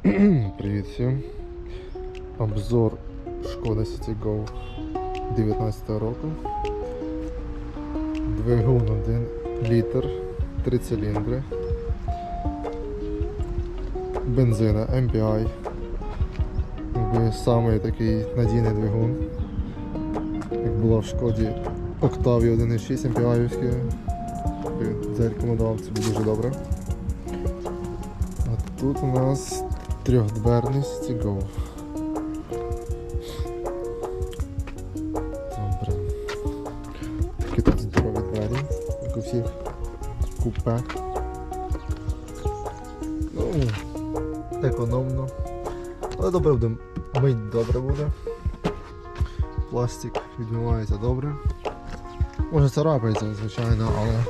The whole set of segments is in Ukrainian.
Привіт всім. Обзор Шкода Citigo 19 року. Двигун 1 літр, 3 циліндри. Бензина MPI. Якби самий такий надійний двигун. Як була в шкоді Octavia 1.6 MPI. Зарекомендував, це буде дуже добре. А тут у нас трьохдверний стігов. Добре. Такі тут здорові двері, як у всіх купе. Ну, економно. Але добре буде. Мить добре буде. Пластик відмивається добре. Може царапається, звичайно, але.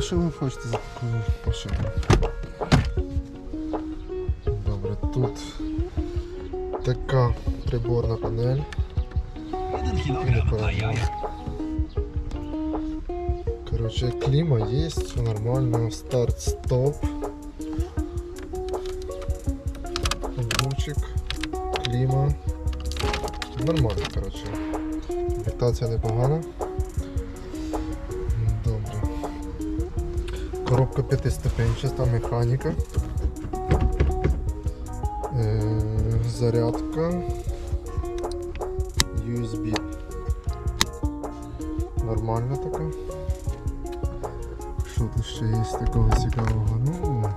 Що ви хочете за таку машину? Тут така приборна панель. Короче, кліма є, все нормально, старт, стоп. Звучик, кліма. Нормально, короче. Комплектація непогана. Добре. Коробка п'ятиступенчаста, механіка. Зарядка. USB. Нормальна така. Що тут ще є такого цікавого? Ну,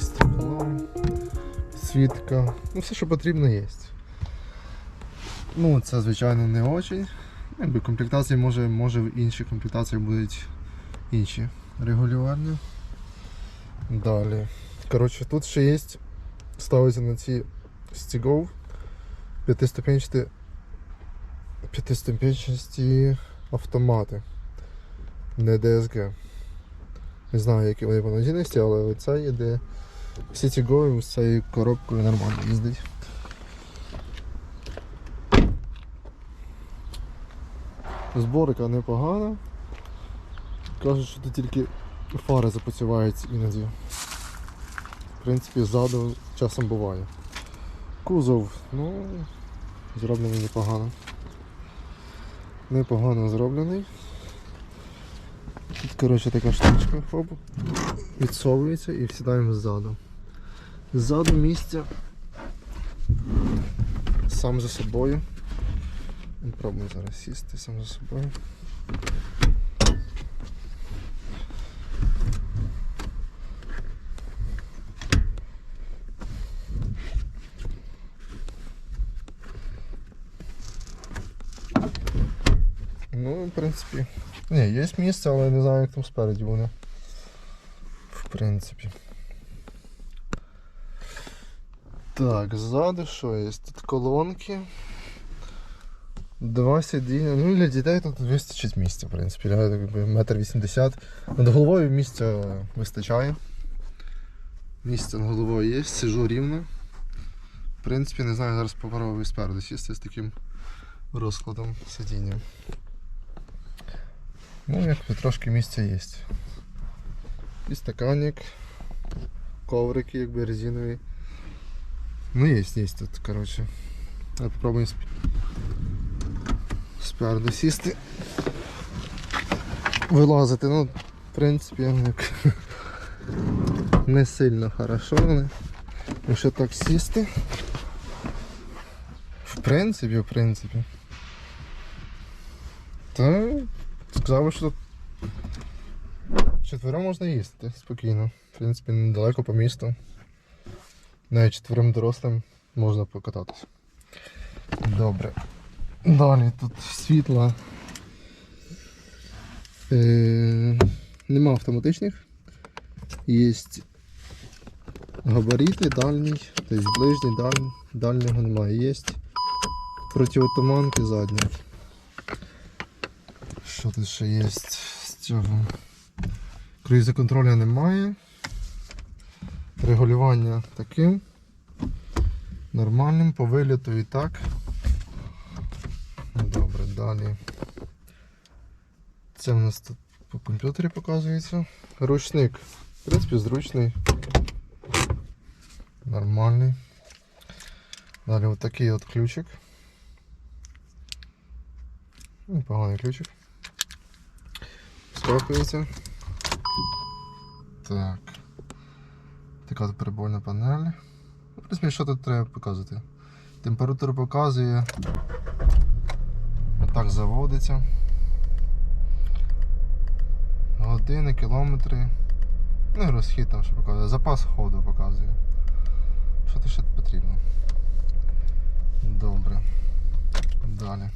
стекло, світка. Ну, все, що потрібно, є. Ну, це, звичайно, не очень. Якби комплектації може, може в інших комплектаціях будуть інші регулювання. Далі. Коротше, тут ще є, ставиться на ці стігов п'ятиступенчаті п'ятиступенчасті автомати. Не DSG. Не знаю, які вони по надійності, але оця всі ці з цією коробкою нормально їздить. Зборка непогана. Кажуть, що тут тільки фари запрацювають іноді. В принципі, ззаду часом буває. Кузов, ну, зроблений непогано. Непогано зроблений. Тут, коротше, така штучка, хоп, відсовується і сідаємо ззаду. Ззаду місця сам за собою. Пробуємо зараз сісти сам за собою. Ну, в принципі. Ні, є місце, але не знаю, як там спереді буде. В принципі. Так, ззаду що є? Тут колонки. Два сидіння. Ну для дітей тут вистачить місця, в принципі. Метр вісімдесят. Над головою місця вистачає. Місце над головою є, сижу рівно. В принципі, не знаю, зараз попробую спереду сісти з таким розкладом сидіння. Ну, якби трошки місця є. І стаканник, коврики якби резинові. Ну є, є тут, коротше. Давай попробуємо сп... спереду сісти. Вилазити, ну, в принципі, як не сильно хорошо, але якщо так сісти. В принципі, в принципі. Та сказав, що тут четверо можна їсти спокійно. В принципі, недалеко по місту. Навіть четверим дорослим можна покататися. Добре. Далі тут світла. Е, нема автоматичних. Є габарити, дальній, тобто ближній, даль, дальнього немає. Є противотуманки задні. Що тут ще є з цього? Круїзоконтроля немає. Регулювання таким. Нормальним по виліту і так. Добре, далі. Це в нас тут по комп'ютері показується. Ручник. В принципі, зручний. Нормальний. Далі от такий от ключик. Непоганий ключик. Скопується. Так. Така от перебольна панель. В принципі, що тут треба показувати? Температуру показує. Отак заводиться. Години, кілометри. Ну і розхід там що показує. Запас ходу показує. Що тут ще потрібно? Добре. Далі.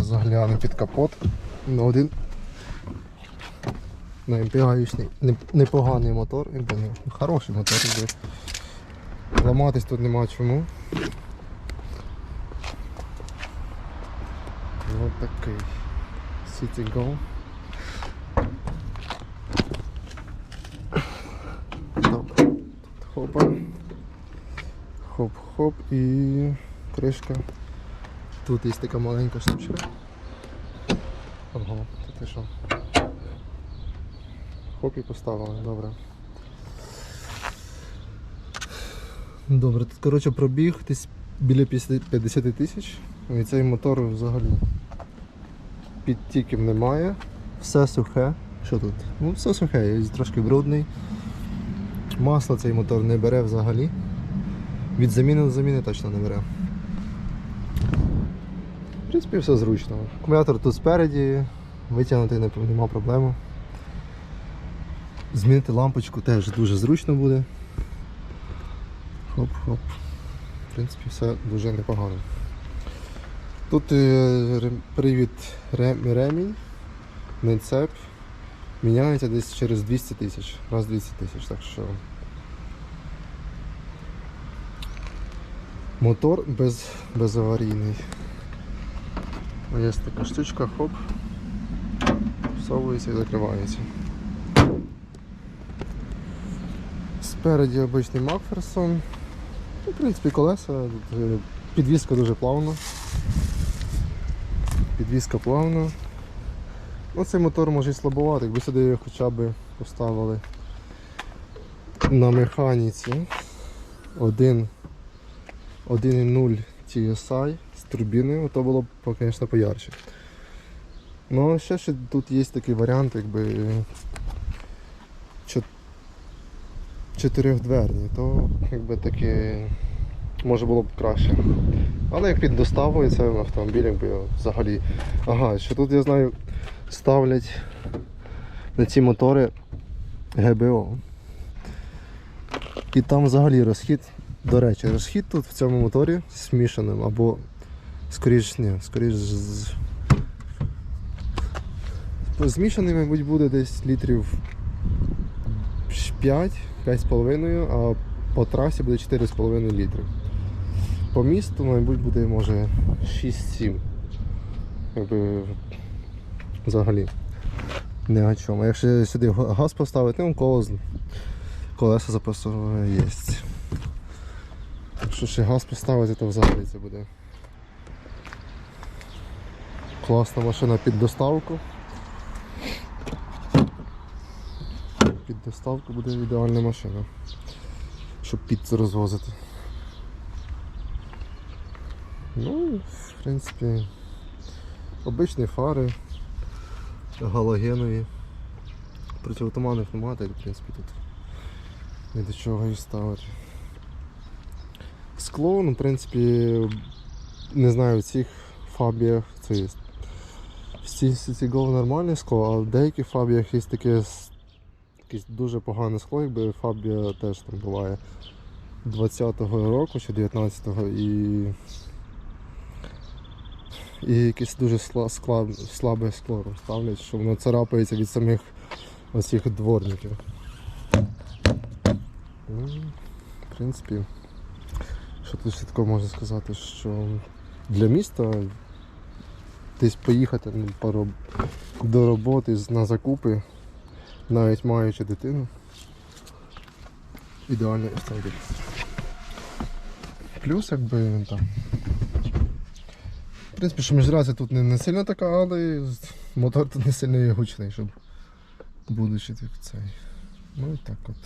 Загляну під капот. На MPI-шний непоганий мотор, хороший мотор. Ламатись тут нема чому. Ось такий City Go. Добре. Хопа. Хоп-хоп і кришка. Тут є така маленька штучка. Ого, тут що? І поставили, добре. Добре, тут коротше пробіг десь біля 50 50 тисяч. І цей мотор взагалі підтіків немає. Все сухе. Що тут? Ну все сухе, трошки брудний. Масло цей мотор не бере взагалі. Від заміни до заміни точно не бере. В принципі, все зручно. Акумулятор тут спереді, витягнути не, нема проблеми. Змінити лампочку теж дуже зручно буде. Хоп-хоп. В принципі, все дуже непогано. Тут е, привід рем- ремінь, не цеп. Міняється десь через 200 тисяч. Раз 200 тисяч, так що. Мотор без, безаварійний. Є така штучка, хоп. Всовується і закривається. Спереді обичний Макферсон. Ну, В принципі, колеса. е, Підвізка дуже плавна. Підвізка плавна. Ну, цей мотор може і слабувати, якби сюди його хоча б поставили на механіці. 1.0 TSI з турбіною, то було б, звісно, поярче. Ну, ще, ще тут є такий варіант, якби чотирьохдверний, то якби таки може було б краще. Але як під доставою це автомобіль, якби взагалі. Ага, що тут я знаю, ставлять на ці мотори ГБО. І там взагалі розхід, до речі, розхід тут в цьому моторі змішаним або скоріш ні, скоріш з. Змішаний, мабуть, буде десь літрів 5, 5,5, а по трасі буде 4,5 літри. По місту, мабуть, буде може 6-7. Якби взагалі. Не о чому. Якщо сюди газ поставити, ну коло колеса запасу є. Якщо ще газ поставити, то взагалі це буде. Класна машина під доставку. Під доставку буде ідеальна машина. Щоб піцу розвозити. Ну, в принципі, обичні фари, галогенові. Противотуманних немає, так, в принципі, тут ні до чого і ставити. Скло, ну, в принципі, не знаю, в цих фабіях це є. В ці нормальне скло, а в деяких фабіях є таке якесь дуже погане скло, якби фабія теж там буває 20-го року чи 19-го і. І якесь дуже сла- слабе скло ставлять, що воно царапається від самих оцих дворників. Ну, в принципі, що тут ще такого можна сказати, що для міста десь поїхати ну, по до роботи на закупи, навіть маючи дитину. Ідеальний автомобіль. Плюс якби там. В принципі, що міжразі тут не, не сильно така, але мотор тут не сильно є гучний, щоб будучи цей. Ну і так от.